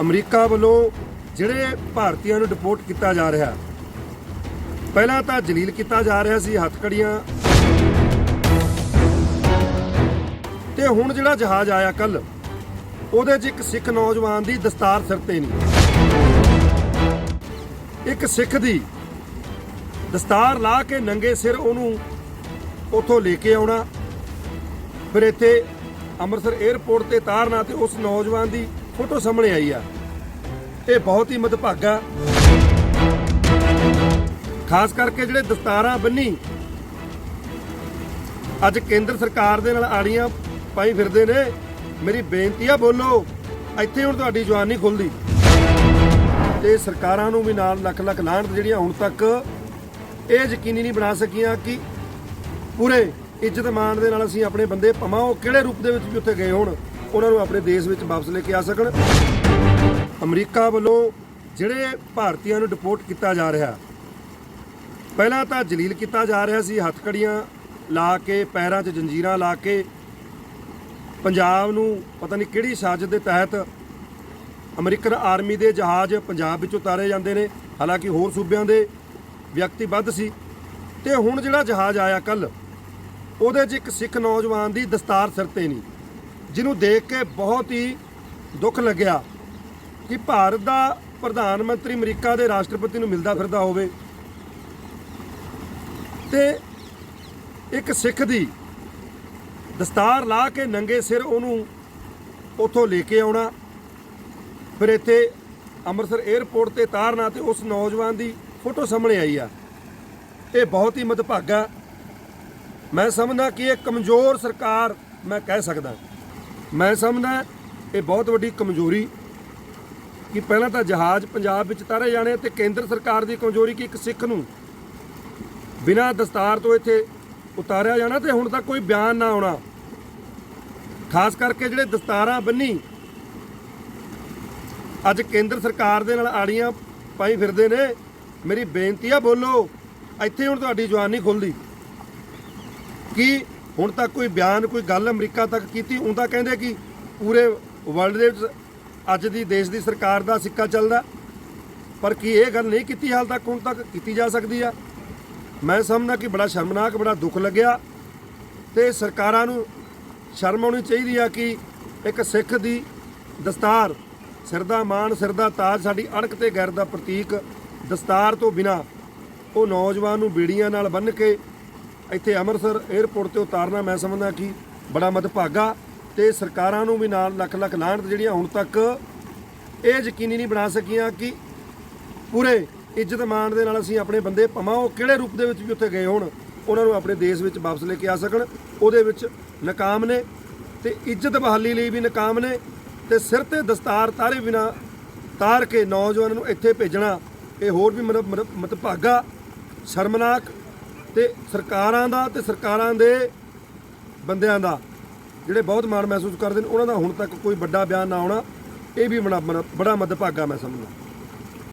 America ਵੱਲੋਂ ਜਿਹੜੇ ਭਾਰਤੀਆਂ ਨੂੰ ਡਿਪੋਰਟ ਕੀਤਾ ਜਾ ਰਿਹਾ ਪਹਿਲਾਂ ਤਾਂ ਜਲੀਲ ਕੀਤਾ ਜਾ ਰਿਹਾ ਸੀ ਹੱਥਕੜੀਆਂ। ਤੇ ਹੁਣ ਜਿਹੜਾ ਜਹਾਜ਼ ਆਇਆ ਕੱਲ ਉਹਦੇ 'ਚ ਇੱਕ ਸਿੱਖ ਨੌਜਵਾਨ ਦੀ ਦਸਤਾਰ ਸਿਰ ਤੇ ਨਹੀਂ। ਇੱਕ ਸਿੱਖ ਦੀ ਦਸਤਾਰ ਲਾ ਕੇ ਨੰਗੇ ਸਿਰ ਉਹਨੂੰ ਉੱਥੋਂ ਲੈ ਕੇ ਆਉਣਾ। ਫਿਰ ਇੱਥੇ ਅੰਮ੍ਰਿਤਸਰ 에ਅਰਪੋਰਟ ਤੇ ਤਾਰਨਾ ਤੇ ਉਸ ਨੌਜਵਾਨ ਦੀ ਫੋਟੋ ਸਾਹਮਣੇ ਆਈ ਆ। ਇਹ ਬਹੁਤ ਹੀ ਮਦਭਾਗਾ। ਖਾਸ ਕਰਕੇ ਜਿਹੜੇ ਦਸਤਾਰਾਂ ਬੰਨੀ, ਅੱਜ ਕੇਂਦਰ ਸਰਕਾਰ ਦੇ ਨਾਲ ਆੜੀਆਂ ਪਾਈ ਫਿਰਦੇ ਨੇ। ਮੇਰੀ ਬੇਨਤੀ ਆ, ਬੋਲੋ, ਇੱਥੇ ਹੁਣ ਤੁਹਾਡੀ ਜਵਾਨ ਨਹੀਂ ਖੁੱਲਦੀ। ਤੇ ਸਰਕਾਰਾਂ ਨੂੰ ਵੀ ਨਾਲ ਲੱਖ ਲੱਖ ਲਾਹਣਤ ਜਿਹੜੀਆਂ ਹੁਣ ਤੱਕ, ਇਹ ਯਕੀਨੀ ਨਹੀਂ ਬਣਾ ਸਕੀਆਂ ਕਿ ਪੂਰੇ ਇੱਜ਼ਤ ਮਾਣ ਦੇ ਨਾਲ ਅਸੀਂ ਆਪਣੇ ਬੰਦੇ ਭਵਾਂ, ਉਹ ਕਿਹੜੇ ਰੂਪ ਦੇ ਵਿੱਚ ਵੀ ਉੱਥੇ ਗਏ ਹੋਣ। ਉਹਨਾਂ ਨੂੰ ਆਪਣੇ ਦੇਸ਼ ਵਿੱਚ ਵਾਪਸ ਲੈ ਕੇ ਆ ਸਕਣ। ਅਮਰੀਕਾ ਵੱਲੋਂ ਜਿਹੜੇ ਭਾਰਤੀਆਂ ਨੂੰ ਡਿਪੋਰਟ ਕੀਤਾ ਜਾ ਰਿਹਾ, ਪਹਿਲਾਂ ਤਾਂ ਜਲੀਲ ਕੀਤਾ ਜਾ ਰਿਹਾ ਸੀ, ਹੱਥਕੜੀਆਂ ਲਾ ਕੇ, ਪੈਰਾਂ 'ਚ ਜੰਜੀਰਾਂ ਲਾ ਕੇ। ਪੰਜਾਬ ਨੂੰ ਪਤਾ ਨਹੀਂ ਕਿਹੜੀ ਸਾਜ਼ਿਸ਼ ਦੇ ਤਹਿਤ ਅਮਰੀਕਨ ਆਰਮੀ ਦੇ ਜਹਾਜ਼ ਪੰਜਾਬ ਵਿੱਚ ਉਤਾਰੇ ਜਾਂਦੇ ਨੇ। ਹਾਲਾਂਕਿ ਹੋਰ ਸੂਬਿਆਂ ਦੇ ਵਿਅਕਤੀ ਵੱਧ ਸੀ। ਤੇ ਹੁਣ ਜਿਹੜਾ ਜਹਾਜ਼ ਆਇਆ ਕੱਲ ਉਹਦੇ 'ਚ ਇੱਕ ਸਿੱਖ ਨੌਜਵਾਨ ਦੀ ਦਸਤਾਰ ਸਿਰ ਤੇ ਨਹੀਂ। ਜਿਹਨੂੰ ਦੇਖ ਕੇ ਬਹੁਤ ਹੀ ਦੁੱਖ ਲੱਗਿਆ ਕਿ ਭਾਰਤ ਦਾ ਪ੍ਰਧਾਨ ਮੰਤਰੀ ਅਮਰੀਕਾ ਦੇ ਰਾਸ਼ਟਰਪਤੀ ਨੂੰ ਮਿਲਦਾ ਫਿਰਦਾ ਹੋਵੇ। ਤੇ ਇੱਕ ਸਿੱਖ ਦੀ ਦਸਤਾਰ ਲਾ ਕੇ ਨੰਗੇ ਸਿਰ ਉਹਨੂੰ ਉੱਥੋਂ ਲੈ ਕੇ ਆਉਣਾ, ਫਿਰ ਇੱਥੇ ਅੰਮ੍ਰਿਤਸਰ 에ਅਰਪੋਰਟ ਤੇ ਤਾਰਨਾ ਤੇ ਉਸ ਨੌਜਵਾਨ ਦੀ ਫੋਟੋ ਸਾਹਮਣੇ ਆਈ ਆ। ਇਹ ਬਹੁਤ ਹੀ ਮਦਭਾਗਾ। ਮੈਂ ਸਮਝਦਾ ਕਿ ਇਹ ਕਮਜ਼ੋਰ ਸਰਕਾਰ ਮੈਂ ਕਹਿ ਸਕਦਾ। ਮੈਂ ਸਮਝਦਾ ਇਹ ਬਹੁਤ ਵੱਡੀ ਕਮਜ਼ੋਰੀ ਕਿ ਪਹਿਲਾਂ ਤਾਂ ਜਹਾਜ਼ ਪੰਜਾਬ ਵਿੱਚ ਤਾਰੇ ਜਾਣੇ ਤੇ ਕੇਂਦਰ ਸਰਕਾਰ ਦੀ ਕਮਜ਼ੋਰੀ ਕਿ ਇੱਕ ਸਿੱਖ ਨੂੰ? ਬਿਨਾਂ ਦਸਤਾਰ ਤੋਂ ਇੱਥੇ ਉਤਾਰਿਆ ਜਾਣਾ ਤੇ ਹੁਣ ਤੱਕ ਕੋਈ ਬਿਆਨ ਨਾ ਆਉਣਾ। ਖਾਸ ਕਰਕੇ ਜਿਹੜੇ ਦਸਤਾਰਾਂ ਬੰਨੀ, ਅੱਜ ਕੇਂਦਰ ਸਰਕਾਰ ਦੇ ਨਾਲ ਆੜੀਆਂ ਪਾਈ ਫਿਰਦੇ ਨੇ, ਮੇਰੀ ਬੇਨਤੀ ਆ ਬੋਲੋ, ਇੱਥੇ ਹੁਣ ਤੁਹਾਡੀ ਜਵਾਨ ਨਹੀਂ ਖੁੱਲਦੀ ਕਿ ਹੁਣ ਤੱਕ ਕੋਈ ਬਿਆਨ, ਕੋਈ ਗੱਲ ਅਮਰੀਕਾ ਤੱਕ ਕੀਤੀ? ਉਹ ਤਾਂ ਕਹਿੰਦੇ ਕਿ ਪੂਰੇ ਵਰਲਡ ਦੇ ਵਿੱਚ ਅੱਜ ਦੀ ਦੇਸ਼ ਦੀ ਸਰਕਾਰ ਦਾ ਸਿੱਕਾ ਚੱਲਦਾ। ਪਰ ਕੀ ਇਹ ਗੱਲ ਨਹੀਂ ਕੀਤੀ ਹਾਲ ਤੱਕ? ਹੁਣ ਤੱਕ ਕੀਤੀ ਜਾ ਸਕਦੀ ਆ। ਮੈਂ ਸਮਝਦਾ ਕਿ ਬੜਾ ਸ਼ਰਮਨਾਕ, ਬੜਾ ਦੁੱਖ ਲੱਗਿਆ। ਤੇ ਸਰਕਾਰਾਂ ਨੂੰ ਸ਼ਰਮ ਆਉਣੀ ਚਾਹੀਦੀ ਆ ਕਿ ਇੱਕ ਸਿੱਖ ਦੀ ਦਸਤਾਰ, ਸਿਰ ਦਾ ਮਾਣ, ਸਿਰ ਦਾ ਤਾਜ ਸਾਡੀ ਅਣਖ ਤੇ ਗੈਰ ਦਾ ਪ੍ਰਤੀਕ ਦਸਤਾਰ ਤੋਂ ਬਿਨਾ ਉਹ ਨੌਜਵਾਨ ਨੂੰ ਬੀੜੀਆਂ ਨਾਲ ਬੰਨ੍ਹ ਕੇ ਇੱਥੇ ਅੰਮ੍ਰਿਤਸਰ 에ਅਰਪੋਰਟ ਤੇ ਉਤਾਰਨਾ ਮੈਂ ਸਮਝਦਾ ਕਿ ਬੜਾ ਮਦਭਾਗਾ ਤੇ ਸਰਕਾਰਾਂ ਨੂੰ ਵੀ ਨਾਲ ਲੱਖ ਲੱਖ ਲਾਹਣਤ ਜਿਹੜੀਆਂ ਹੁਣ ਤੱਕ ਇਹ ਯਕੀਨੀ ਨਹੀਂ ਬਣਾ ਸਕੀਆਂ ਕਿ ਪੂਰੇ ਇੱਜ਼ਤ ਮਾਣ ਦੇ ਨਾਲ ਅਸੀਂ ਆਪਣੇ ਬੰਦੇ ਭਵਾਂ, ਉਹ ਕਿਹੜੇ ਰੂਪ ਦੇ ਵਿੱਚ ਵੀ ਉੱਥੇ ਗਏ ਹੋਣ, ਉਹਨਾਂ ਨੂੰ ਆਪਣੇ ਦੇਸ਼ ਵਿੱਚ ਵਾਪਸ ਲੈ ਕੇ ਆ ਸਕਣ, ਉਹਦੇ ਵਿੱਚ ਨਾਕਾਮ ਨੇ ਤੇ ਇੱਜ਼ਤ ਬਹਾਲੀ ਲਈ ਵੀ ਨਾਕਾਮ ਨੇ ਤੇ ਸਿਰ ਤੇ ਦਸਤਾਰ ਤਾਰੇ ਬਿਨਾ ਤਾਰ ਕੇ ਨੌਜਵਾਨਾਂ ਨੂੰ ਇੱਥੇ ਭੇਜਣਾ, ਇਹ ਹੋਰ ਵੀ ਮਤਲਬ ਮਤਲਬ ਮਤਭਾਗਾ ਸ਼ਰਮਨਾਕ ਤੇ ਸਰਕਾਰਾਂ ਦਾ ਤੇ ਸਰਕਾਰਾਂ ਦੇ ਬੰਦਿਆਂ ਦਾ ਜਿਹੜੇ ਬਹੁਤ ਮਾਣ ਮਹਿਸੂਸ ਕਰਦੇ ਨੇ, ਉਹਨਾਂ ਦਾ ਹੁਣ ਤੱਕ ਕੋਈ ਵੱਡਾ ਬਿਆਨ ਨਾ ਆਉਣਾ, ਇਹ ਵੀ ਬੜਾ ਬੜਾ ਮਦਭਾਗਾ ਮੈਂ ਸਮਝਦਾ।